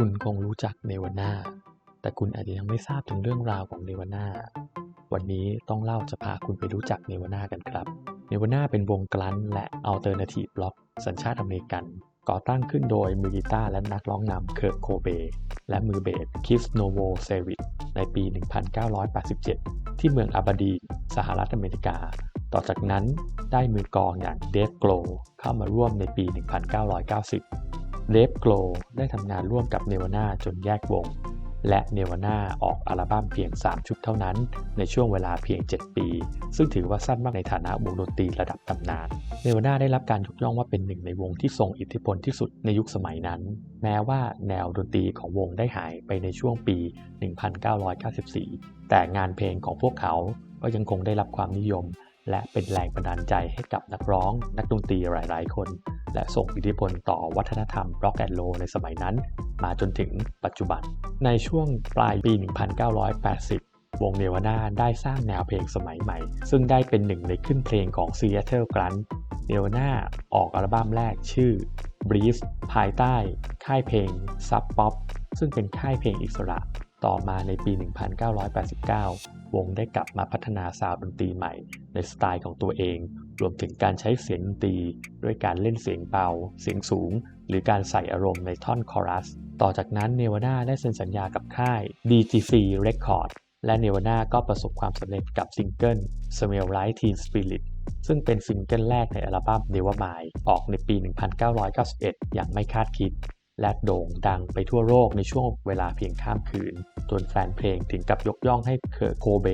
คุณคงรู้จักเนวาน่าแต่คุณอาจจะยังไม่ทราบถึงเรื่องราวของเนวาน่าวันนี้ต้องเล่าจะพาคุณไปรู้จักเนวาน่ากันครับเนวาน่าเป็นวงกลั้นและอัลเทอร์เนทีฟบล็อก สัญชาติอเมริกัน ก่อตั้งขึ้นโดยมือกีตาร์และนักร้องนำเคิร์กโคเบ และมือเบสคิสโนโวเซวิตในปี 1987 ที่เมืองอาบาดี สหรัฐอเมริกา ต่อจากนั้นได้มือกองอย่างเดฟโกลเข้ามาร่วมในปี 1990 เดฟโกลได้ทำงานร่วมกับเนวาน่าจนแยกวง และเนวาน่าออกอัลบั้มเพียง 3 ชุดเท่านั้น ในช่วงเวลาเพียง 7 ปี ซึ่งถือว่าสั้นมากในฐานะวงดนตรีระดับตำนาน เนวาน่าได้รับการยกย่องว่าเป็นหนึ่งในวงที่ทรงอิทธิพลที่สุดในยุคสมัยนั้น แม้ว่าแนวดนตรีของวงได้หายไปในช่วงปี 1994 แต่งานเพลงของพวกเขาก็ยังคงได้รับความนิยม และเป็นแรงบันดาลใจให้กับนักร้อง นักดนตรีหลาย ๆ คน และส่งอิทธิพลต่อวัฒนธรรมร็อกแอนด์โรในสมัยนั้น มาจนถึงปัจจุบัน ในช่วงปลายปี 1980 วงเนวาน่าได้สร้างแนวเพลงสมัยใหม่ ซึ่งได้เป็นหนึ่งในขึ้นเพลงของ Seattle Grunt เนวาน่าออกอัลบั้มแรกชื่อ Breeze ภายใต้ ค่ายเพลง Sub Pop ซึ่งเป็นค่ายเพลงอิสระ ต่อมาในปี 1989 วงได้กลับมาพัฒนาซาวด์ดนตรีใหม่ ในสไตล์ของตัวเอง รวมถึงการใช้เสียงดนตรี ด้วยการเล่นเสียงเบา เสียงสูง หรือการใส่อารมณ์ในท่อนคอรัส ต่อจากนั้นเนวาน่าได้เซ็นสัญญากับค่าย DGC Record และเนวาน่าก็ประสบความสำเร็จกับซิงเกิล Smell Like Teen Spirit ซึ่งเป็นซิงเกิลแรกในอัลบั้ม Nevermind ออกในปี 1991 อย่างไม่คาดคิด และโด่งดังไปทั่วโลกในช่วงเวลาเพียงข้ามคืน จนแฟนเพลงถึงกับยกย่องให้เคิร์โคเบ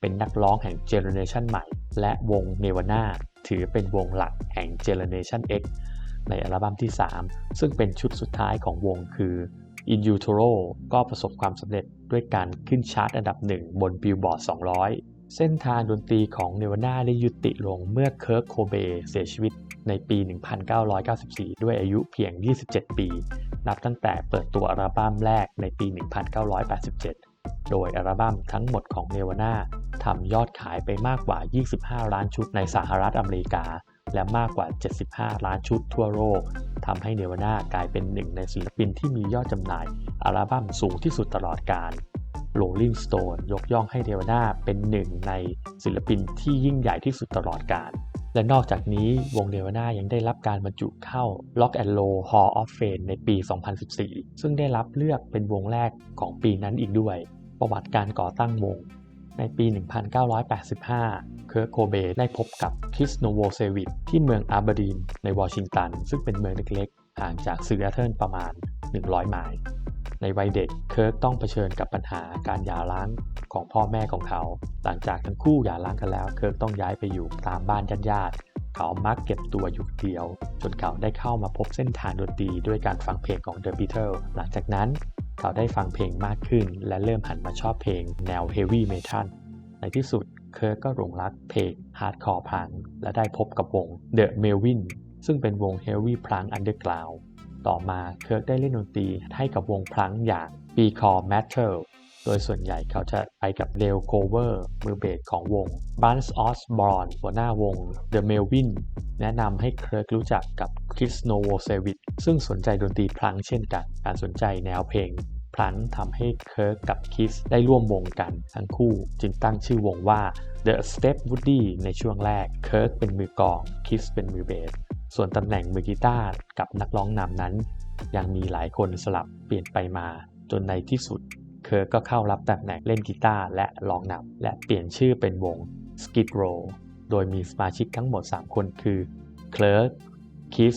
เป็นนักร้องแห่งเจเนเรชันใหม่ และวงเนวาน่าถือเป็นวงหลักแห่งเจเนเรชัน X ในอัลบั้มที่ 3 ซึ่งเป็นชุดสุดท้ายของวงคือ In Utero ก็ประสบความสำเร็จด้วยการขึ้นชาร์ตอันดับหนึ่งบน Billboard 200 เส้นทางดนตรีของเนวาน่าได้ยุติลงเมื่อเคิร์กโคเบเสียชีวิตในปี 1994 ด้วยอายุเพียง 27 ปี นับตั้งแต่เปิดตัวอัลบั้มแรกในปี 1987 โดยอัลบั้มทั้งหมดของเนวาน่าทำยอดขายไปมากกว่า 25 ล้านชุดในสหรัฐอเมริกา และมากกว่า 75 ล้านชุดทั่วโลกทำให้เนวาน่ากลายเป็นหนึ่งในศิลปินที่มียอดจำหน่ายอัลบั้มสูงที่สุดตลอดกาล Rolling Stone ยกย่องให้เนวาน่าเป็นหนึ่งในศิลปินที่ยิ่งใหญ่ที่สุดตลอดกาลและนอกจากนี้วงเนวาน่ายังได้รับการบรรจุเข้า Rock and Roll Hall of Fame ในปี 2014 ซึ่งได้รับเลือกเป็นวงแรกของปีนั้นอีกด้วย ประวัติการก่อตั้งวง ในปี 1985 เคิร์กโคเบได้พบกับคริสโนโวเซวิตที่เมืองอาร์บดีนในวอชิงตัน ซึ่งเป็นเมืองเล็กๆ ห่างจากซีแอตเทิลประมาณ 100 ไมล์ ในวัยเด็ก เคิร์กต้องเผชิญกับปัญหาการหย่าร้างของพ่อแม่ของเขา หลังจากทั้งคู่หย่าร้างกันแล้ว เคิร์กต้องย้ายไปอยู่ตามบ้านญาติๆเขามักเก็บตัวอยู่เดียว จนเขาได้เข้ามาพบเส้นทางดนตรีด้วยการฟังเพลงของ The Beatles หลังจากนั้น เขาได้ฟังเพลงมากขึ้น และเริ่มหันมาชอบเพลงแนว Heavy Metal ในที่สุดเคิร์กก็หลงรักเพลง Hardcore Punk และได้พบกับวง The Melvin ซึ่งเป็นวง Heavy Punk Underground ต่อมาเคิร์กได้เล่นดนตรีให้กับวงพลังอย่าง b e c o r Metal โดยส่วนใหญ่เขาจะไปกับเดลโคเวอร์มือเบสของวง b u n c e Osborne หัวหน้าวง The Melvin แนะนำให้เคิร์กรู้จักกับคริสโนโวเซวิตซึ่งสนใจดนตรีพลังเช่นกัน การสนใจแนวเพลงพลังทำให้เคิร์กกับคิสได้ร่วมวงกัน ทั้งคู่จึงตั้งชื่อวงว่า The Step Woody ในช่วงแรก เคิร์กเป็นมือกอง คิสเป็นมือเบส ส่วนตำแหน่งมือกีตาร์กับนักร้องนำนั้น ยังมีหลายคนสลับเปลี่ยนไปมา จนในที่สุด เคิร์กก็เข้ารับตำแหน่งเล่นกีตาร์และร้องนำและเปลี่ยนชื่อเป็นวง Skid Row โดยมีสมาชิกทั้งหมด 3 คนคือเคิร์กคิส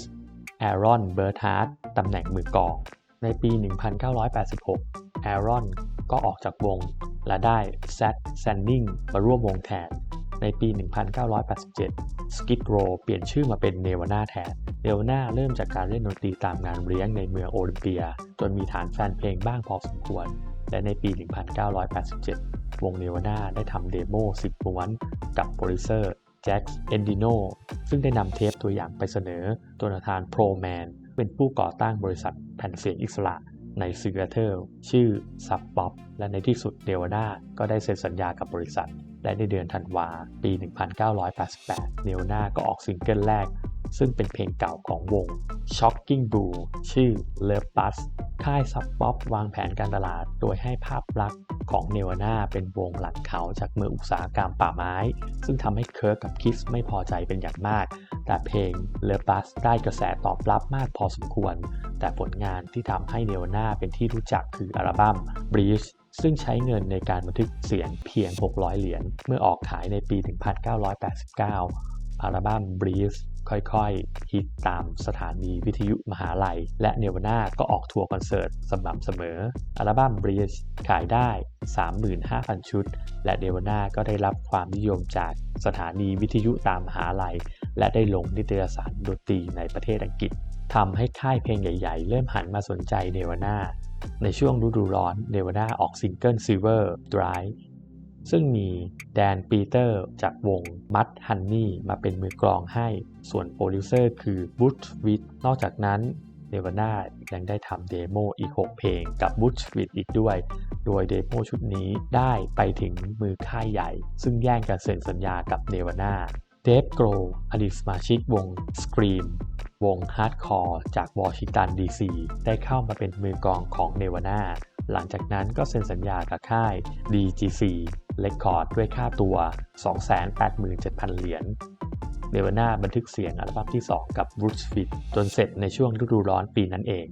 แอรอนเบิร์ทาร์ดตำแหน่งมือกอง ในปี 1986 แอรอนก็ออกจากวง และได้แซดแซนนิงมาร่วมวงแทน ในปี 1987 Skid Row เปลี่ยนชื่อมาเป็นเนวาน่าแทนเนวาน่าเริ่มจากการเล่นดนตรีตามงานเลี้ยงในเมืองโอลิมเปีย จนมีฐานแฟนเพลงบ้างพอสมควร และในปี 1987 วงเนวาน่าได้ทำเดโม 10 ม้วน กับโปรดิวเซอร์แจ็คเอนดิโนซึ่งได้นำเทปตัวอย่างไปเสนอโจนาธานโปรแมนเป็นผู้ก่อตั้งบริษัทแผ่นเสียงอิสระในซีแอตเทิลชื่อ Sub Pop และในที่สุดเนวาน่าก็ได้เซ็นสัญญากับบริษัท และในเดือนธันวาปี 1988 เนวาน่าก็ออกซิงเกิลแรก ซึ่งเป็นเพลงเก่าของวง Shocking Blue ชื่อ Love Bus ค่ายซับป๊อปวางแผนการตลาด โดยให้ภาพลักษณ์ของเนวาน่าเป็นวงหลังเขาจากเมืองอุตสาหกรรมป่าไม้ ซึ่งทำให้เคิร์กกับคิสไม่พอใจเป็นอย่างมาก แต่เพลง Love Bus ได้กระแสตอบรับมากพอสมควร แต่ผลงานที่ทำให้เนวาน่าเป็นที่รู้จักคืออัลบั้ม Breeze ซึ่งใช้เงินในการบันทึกเสียงเพียง 600 เหรียญ เมื่อออกขายในปี 1989 อัลบั้ม Breeze ค่อยๆ ฮิตตามสถานีวิทยุมหาลัย และเนวาน่าก็ออกทัวร์คอนเสิร์ตสม่ำเสมอ อัลบั้ม Breeze ขายได้ 35,000 ชุด และเนวาน่าก็ได้รับความนิยมจากสถานีวิทยุตามมหาลัย และได้ลงนิตยสารดนตรีในประเทศอังกฤษ ทำให้ค่ายเพลงใหญ่ ๆ เริ่มหันมาสนใจเนวาน่าในช่วงฤดูร้อนเนวาน่าออกซิงเกิล Silver Drive ซึ่งมีแดนปีเตอร์จากวงมัดฮันนี่มาเป็นมือกลองให้ ส่วนโปรดิวเซอร์คือบูชวิดนอกจากนั้นเนวาน่ายังได้ทำเดโมอีก 6 เพลงกับบูชวิดอีกด้วย โดยเดโมชุดนี้ได้ไปถึงมือค่ายใหญ่ ซึ่งแย่งกันเซ็นสัญญากับเนวาน่าเดฟโกรอดีตสมาชิกวง Scream วงฮาร์ดคอร์จากวอชิงตันดีซีได้เข้ามาเป็นมือกองของเนวาน่าหลังจากนั้นก็เซ็นสัญญากับค่าย DGC Record ด้วยค่าตัว 287,000 เหรียญเนวาน่าบันทึกเสียงอัลบั้มที่ 2 กับ Roots Fit จนเสร็จในช่วงฤดูร้อนปีนั้นเอง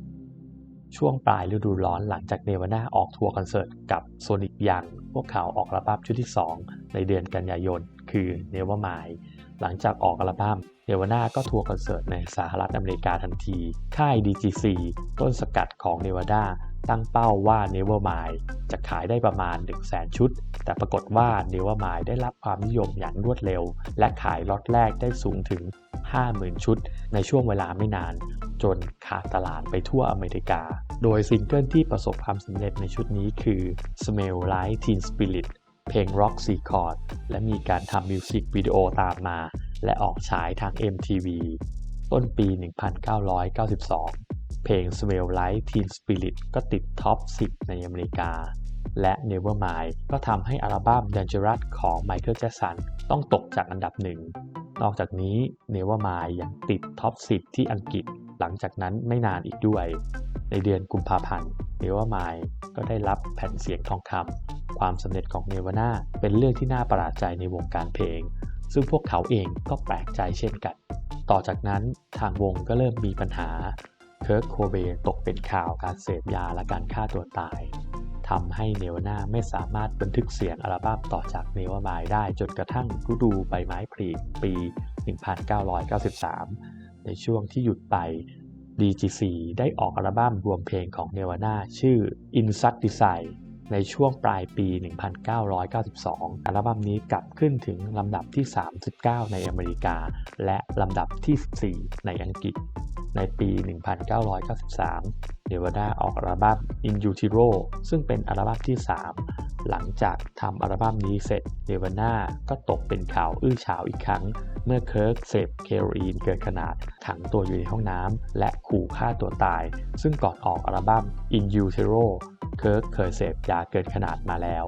ช่วงปลายฤดูร้อนหลังจากเนวาน่าออกทัวร์คอนเสิร์ตกับโซนิกยังพวกเขาออกอัลบั้มชุดที่ 2 ในเดือนกันยายน คือ Nevermind หลังจากออกอัลบั้ม เนวาน่าก็ทัวร์คอนเสิร์ตในสหรัฐอเมริกาทันที ค่าย DGC ต้นสกัดของเนวาน่าตั้งเป้าว่า Nevermind จะขายได้ประมาณ 100,000 ชุด แต่ปรากฏว่า Nevermind ได้รับความนิยมอย่างรวดเร็ว และขายล็อตแรกได้สูงถึง 50,000 ชุด ในช่วงเวลาไม่นาน จนขาดตลาดไปทั่วอเมริกา โดยซิงเกิลที่ประสบความสำเร็จในชุดนี้คือ Smell Like Teen Spirit เพลง Rock C Chord และมีการทำมิวสิกวิดีโอตามมา และออกฉายทาง MTV ต้นปี 1992 เพลง Smell Like Teen Spirit ก็ติดท็อป 10 ในอเมริกา และ Nevermind ก็ทำให้อัลบั้ม Dangerous ของ Michael Jackson ต้องตกจากอันดับหนึ่ง นอกจากนี้ Nevermind ยังติดท็อป 10 ที่อังกฤษ หลังจากนั้นไม่นานอีกด้วย ในเดือนกุมภาพันธ์ Nevermind ก็ได้รับแผ่นเสียงทองคำความสำเร็จของเนวาน่าเป็นเรื่องที่น่าประหลาดใจในวงการเพลง ซึ่งพวกเขาเองก็แปลกใจเช่นกัน ต่อจากนั้นทางวงก็เริ่มมีปัญหา เคิร์กโคเบตกเป็นข่าวการเสพยาและการฆ่าตัวตายทำให้เนวน่าไม่สามารถบันทึกเสียงอัลบั้มต่อจากเนวามายได้จนกระทั่งฤดูใบไม้ผลิปี 1993 ในช่วงที่หยุดไป DGC ได้ออกอัลบั้มรวมเพลงของเนวาน่าชื่อ In s u c d e s i ในช่วงปลายปี 1992 อัลบั้มนี้กลับขึ้นถึงลำดับที่ 39 ในอเมริกา และลำดับที่ 14 ในอังกฤษ ในปี 1993 เนวาดาออกอัลบั้ม In Utero ซึ่งเป็นอัลบั้มที่ 3 หลังจากทำอัลบั้มนี้เสร็จเนวาน่าก็ตกเป็นข่าวอื้อฉาวอีกครั้ง เมื่อเคิร์กเสพเคโรอีนเกินขนาดขังตัวอยู่ในห้องน้ำและขู่ฆ่าตัวตาย ซึ่งก่อนออกอัลบั้ม In Utero เคิร์กเคยเสพยาเกินขนาดมาแล้ว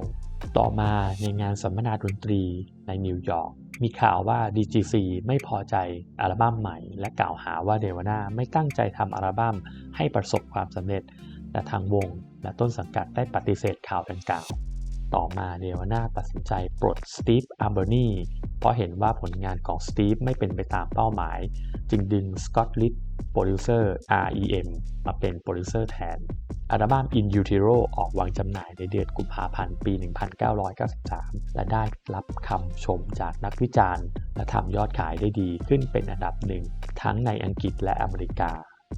ต่อมาในงานสัมมนาดนตรีในนิวยอร์กมีข่าวว่า DGC ไม่พอใจอัลบั้มใหม่ และกล่าวหาว่าเดวาน่าไม่ตั้งใจทำอัลบั้มให้ประสบความสำเร็จ แต่ทางวงและต้นสังกัดได้ปฏิเสธข่าวดังกล่าว ต่อมาเดวาน่าตัดสินใจปลดสตีฟอาร์เบอร์นีเพราะเห็นว่าผลงานของสตีฟไม่เป็นไปตามเป้าหมาย จึงดึงสกอตลิดโปรดิวเซอร์ REM มาเป็นโปรดิวเซอร์แทน อัลบั้ม In Utero ออกวางจำหน่ายในเดือนกุมภาพันธ์ปี 1993 และได้รับคำชมจากนักวิจารณ์ และทำยอดขายได้ดีขึ้นเป็นอันดับหนึ่ง ทั้งในอังกฤษและอเมริกา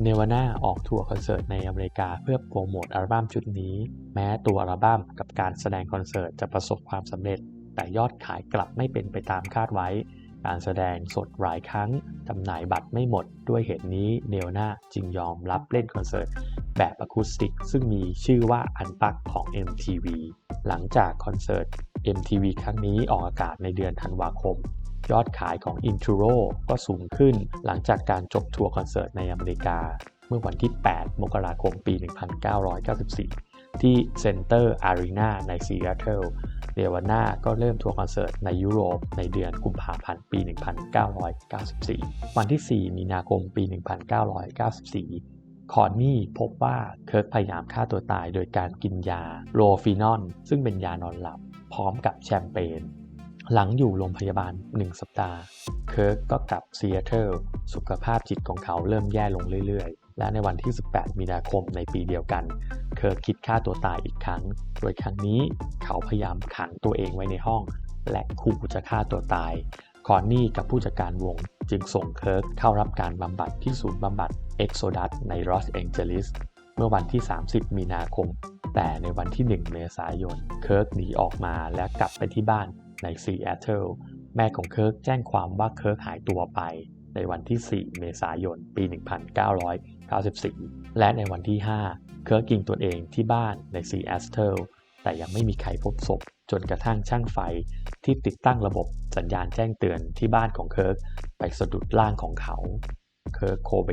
เนวาน่าออกทัวร์คอนเสิร์ตในอเมริกาเพื่อโปรโมทอัลบั้มชุดนี้ แม้ตัวอัลบั้มกับการแสดงคอนเสิร์ตจะประสบความสำเร็จ แต่ยอดขายกลับไม่เป็นไปตามคาดไว้ การแสดงสดหลายครั้งจำหน่ายบัตรไม่หมด ด้วยเหตุนี้เนวาน่าจึงยอมรับเล่นคอนเสิร์ตแบบอะคูสติก ซึ่งมีชื่อว่าอันปักของ MTV หลังจากคอนเสิร์ต MTV ครั้งนี้ออกอากาศในเดือนธันวาคม ยอดขายของ Intro ก็สูงขึ้นหลังจากการจบทัวร์คอนเสิร์ตในอเมริกา เมื่อวันที่ 8 มกราคมปี 1994 ที่ Center Arena ในซีแอตเทิลเนวาน่าก็เริ่มทัวร์คอนเสิร์ตในยุโรปในเดือนกุมภาพันธ์ปี 1994 วันที่ 4 มีนาคมปี 1994 คอนนี่พบว่าเคิร์กพยายามฆ่าตัวตายโดยการกินยาโรฟินอลซึ่งเป็นยานอนหลับ พร้อมกับแชมเปญ หลังอยู่โรงพยาบาล 1 สัปดาห์ เคิร์กก็กลับซีแอตเทิลสุขภาพจิตของเขาเริ่มแย่ลงเรื่อยๆ และในวันที่ 18 มีนาคมในปีเดียวกัน เคิร์กคิดฆ่าตัวตายอีกครั้ง โดยครั้งนี้เขาพยายามขังตัวเองไว้ในห้อง และขู่จะฆ่าตัวตายคอนนี่กับผู้จัดการวงจึงส่งเคิร์กเข้ารับการบำบัดที่ศูนย์บำบัดเอ็กโซดัสในลอสแองเจลิสเมื่อวันที่ 30 มีนาคม แต่ในวันที่ 1 เมษายน เคิร์กหนีออกมาและกลับไปที่บ้าน ในซีแอตเทิลแม่ของเคิร์กแจ้งความว่าเคิร์กหายตัวไปในวันที่ 4 เมษายน ปี 1994 และในวันที่ 5 เคิร์กยิงตัวเองที่บ้านในซีแอตเทิลแต่ยังไม่มีใครพบศพจนกระทั่งช่างไฟที่ติดตั้งระบบสัญญาณแจ้งเตือนที่บ้านของเคิร์กไปสะดุดร่างของเขา เคิร์กโคเบ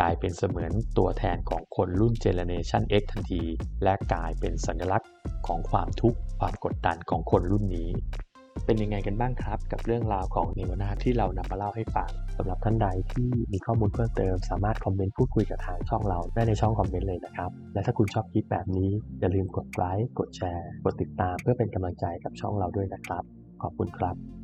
กลายเป็นเสมือนตัวแทนของคนรุ่นเจเนเรชัน X ทันที และกลายเป็นสัญลักษณ์ของความทุกข์ความกดดันของคนรุ่นนี้ เป็นยังไงกันบ้างครับ กับเรื่องราวของเนวนาที่เรานำมาเล่าให้ฟังสำหรับท่านใดที่มีข้อมูลเพิ่มเติม สามารถคอมเมนต์พูดคุยกับทางช่องเราได้ในช่องคอมเมนต์เลยนะครับ และถ้าคุณชอบคลิปแบบนี้ อย่าลืมกดไลค์กดแชร์ กดติดตามเพื่อเป็นกำลังใจกับช่องเราด้วยนะครับ ขอบคุณครับ